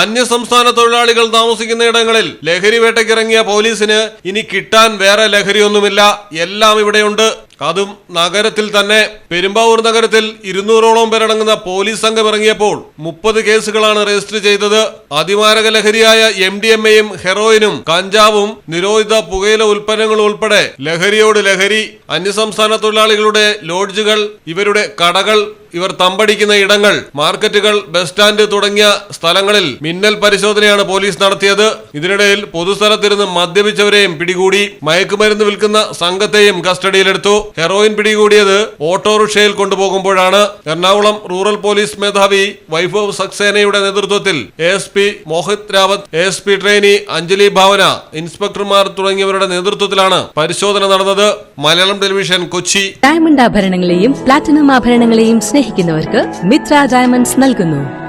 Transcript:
അന്യസംസ്ഥാന തൊഴിലാളികൾ താമസിക്കുന്ന ഇടങ്ങളിൽ ലഹരി വേട്ടയ്ക്കിറങ്ങിയ പോലീസിന് ഇനി കിട്ടാൻ വേറെ ലഹരിയൊന്നുമില്ല. എല്ലാം ഇവിടെയുണ്ട്. അതും നഗരത്തിൽ തന്നെ. പെരുമ്പാവൂർ നഗരത്തിൽ ഇരുന്നൂറോളം പേരടങ്ങുന്ന പോലീസ് സംഘം ഇറങ്ങിയപ്പോൾ മുപ്പത് കേസുകളാണ് രജിസ്റ്റർ ചെയ്തത്. അതിമാരക ലഹരിയായ എം ഡി എം എയും ഹെറോയിനും കഞ്ചാവും നിരോധിത പുകയില ഉൽപ്പന്നങ്ങളും ഉൾപ്പെടെ ലഹരിയോട് ലഹരി അന്യസംസ്ഥാന തൊഴിലാളികളുടെ ലോഡ്ജുകൾ ഇവരുടെ കടകൾ ഇവർ തമ്പടിക്കുന്ന ഇടങ്ങൾ മാർക്കറ്റുകൾ ബസ് സ്റ്റാൻഡ് തുടങ്ങിയ സ്ഥലങ്ങളിൽ മിന്നൽ പരിശോധനയാണ് പോലീസ് നടത്തിയത്. ഇതിനിടയിൽ പൊതുസ്ഥലത്തിരുന്ന് മദ്യപിച്ചവരെയും പിടികൂടി മയക്കുമരുന്ന് വിൽക്കുന്ന സംഘത്തെയും കസ്റ്റഡിയിലെടുത്തു. ഹെറോയിൻ പിടികൂടിയത് ഓട്ടോറിക്ഷയിൽ കൊണ്ടുപോകുമ്പോഴാണ്. എറണാകുളം റൂറൽ പോലീസ് മേധാവി വൈഭവ് സക്സേനയുടെ നേതൃത്വത്തിൽ S P Mohit Rawat S P trainee Anjali Bhavana ഇൻസ്പെക്ടർമാർ തുടങ്ങിയവരുടെ നേതൃത്വത്തിലാണ് പരിശോധന നടന്നത്. മലയാളം ടെലിവിഷൻ കൊച്ചി. ഡയമണ്ട് ആഭരണങ്ങളെയും പ്ലാറ്റിനം ആഭരണങ്ങളെയും സ്നേഹിക്കുന്നവർക്ക് മിത്ര ഡയമണ്ട്സ് നൽകുന്നു.